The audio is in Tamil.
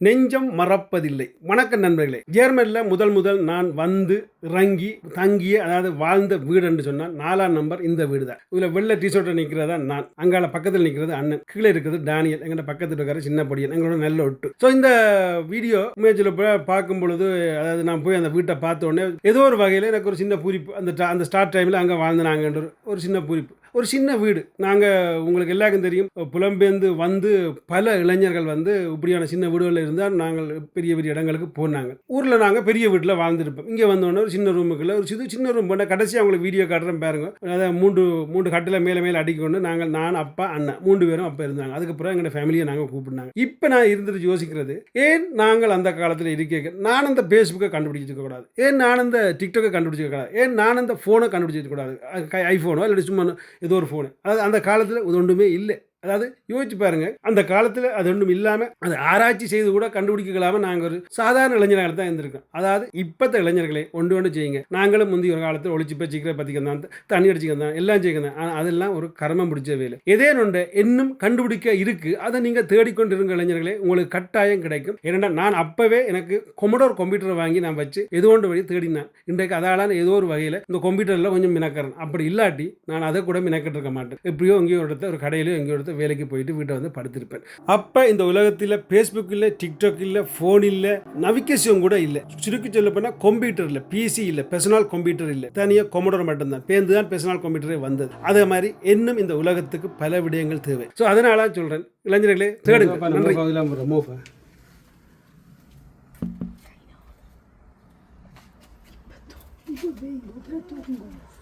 நெஞ்சம் மறப்பதில்லை. வணக்கம் நண்பர்களே. ஜேர்மனில் முதல் முதல் நான் வந்து இறங்கி தங்கிய அதாவது வாழ்ந்த வீடு என்று சொன்னால் நாலாம் நம்பர் இந்த வீடு தான். இதில் வெள்ளை டிஷர்ட்டை நிற்கிறதா? நான். அங்கால பக்கத்தில் நிற்கிறது அண்ணன். கீழே இருக்கிறது டேனியல். எங்கள்ட பக்கத்தில் இருக்கிற சின்ன பொடியன். எங்களோட நல்ல ஒட்டு. ஸோ இந்த வீடியோ இமேஜில் பார்க்கும் பொழுது அதாவது நான் போய் அந்த வீட்டை பார்த்த உடனே ஏதோ ஒரு வகையில் எனக்கு ஒரு சின்ன பூரிப்பு. அந்த அந்த ஸ்டார்ட் டைமில் அங்கே வாழ்ந்தாங்கன்ற ஒரு- ஒரு சின்ன பூரிப்பு. ஒரு சின்ன வீடு. நாங்கள் உங்களுக்கு எல்லாருக்கும் தெரியும் புலம்பெயர்ந்து வந்து பல இளைஞர்கள் வந்து இப்படியான சின்ன வீடுகளில் இருந்தால் நாங்கள் பெரிய பெரிய இடங்களுக்கு போனாங்க. ஊரில் நாங்கள் பெரிய வீட்டில் வாழ்ந்துருப்போம். இங்கே வந்தோடனே ஒரு சின்ன ரூமுக்குள்ள ஒரு சிறு சின்ன ரூம் போனால் கடைசியாக அவங்களுக்கு வீடியோ காட்டுறேன் பாருங்க. அதாவது மூன்று மூன்று கட்டில் மேலே மேலே அடிக்கொண்டு நாங்கள் நான் அப்பா அண்ணன் மூன்று பேரும் அப்போ இருந்தாங்க. அதுக்கப்புறம் எங்களோட ஃபேமிலியை நாங்கள் கூப்பிடுனாங்க. இப்போ நான் இருந்துட்டு யோசிக்கிறது ஏன் நாங்கள் அந்த காலத்தில் இருக்க நான் அந்த ஃபேஸ்புக்கை கண்டுபிடிச்சிருக்க கூடாது. ஏன் நான் அந்த டிக்டாக்கை கண்டுபிடிச்சிருக்க கூடாது? ஏன் நான் அந்த ஃபோனை கண்டுபிடிச்சிருக்க கூடாது? ஐஃபோனோ இல்லை சும்மா ஏதோ ஒரு ஃபோனு அதாவது அந்த காலத்தில் இது ஒன்றுமே இல்லை. அதாவது யோசிச்சு பாருங்க அந்த காலத்தில் அது ஒன்றும் இல்லாமல் அது ஆராய்ச்சி செய்து கூட கண்டுபிடிக்கலாம நாங்கள் ஒரு சாதாரண இளைஞர்கள் தான் இருந்திருக்கோம். அதாவது இப்பத்த இளைஞர்களே ஒன்று ஒன்று செய்யுங்க. நாங்களும் முந்தைய ஒரு காலத்தில் ஒழிச்சு போய் சீக்கிரம் பற்றிக்க தண்ணி அடிச்சுக்க எல்லாம் செய்ய ஆனால் அதெல்லாம் ஒரு கர்மம் பிடிச்ச வேலை. எதே ஒன்று இன்னும் கண்டுபிடிக்க இருக்கு. அதை நீங்கள் தேடிக்கொண்டிருங்க இளைஞர்களே. உங்களுக்கு கட்டாயம் கிடைக்கும். ஏன்னா நான் அப்பவே எனக்கு கொமடோர் கம்ப்யூட்டர் வாங்கி நான் வச்சு ஏதோ ஒன்று வழி தேடினேன். இன்றைக்கு அதால ஏதோ ஒரு வகையில் இந்த கம்ப்யூட்டரில் கொஞ்சம் மினக்கிறேன். அப்படி இல்லாட்டி நான் அதை கூட மினக்கிட்டு இருக்க மாட்டேன். எப்படியோ எங்கேயோ ஒரு இடத்த ஒரு கடையிலோ எங்கேயோ அடுத்த வேலைக்கு போயிட்டு வீட்டை வந்து படுத்திருப்பேன். அப்போ இந்த உலகத்தில் ஃபேஸ்புக் இல்லை டிக்டாக் இல்லை ஃபோன் இல்லை நவிகேஷன் கூட இல்லை. சுருக்கி சொல்ல போனால் கம்ப்யூட்டர் இல்லை பிசி இல்லை பெர்சனல் கம்ப்யூட்டர் இல்லை. தனியாக கம்ப்யூட்டர் மட்டும்தான். பேருந்து தான் பெர்சனல் கம்ப்யூட்டரே வந்தது. அதே மாதிரி இன்னும் இந்த உலகத்துக்கு பல விடயங்கள் தேவை. ஸோ அதனால சொல்கிறேன் இளைஞர்களே தேடுங்க. Tudo bem.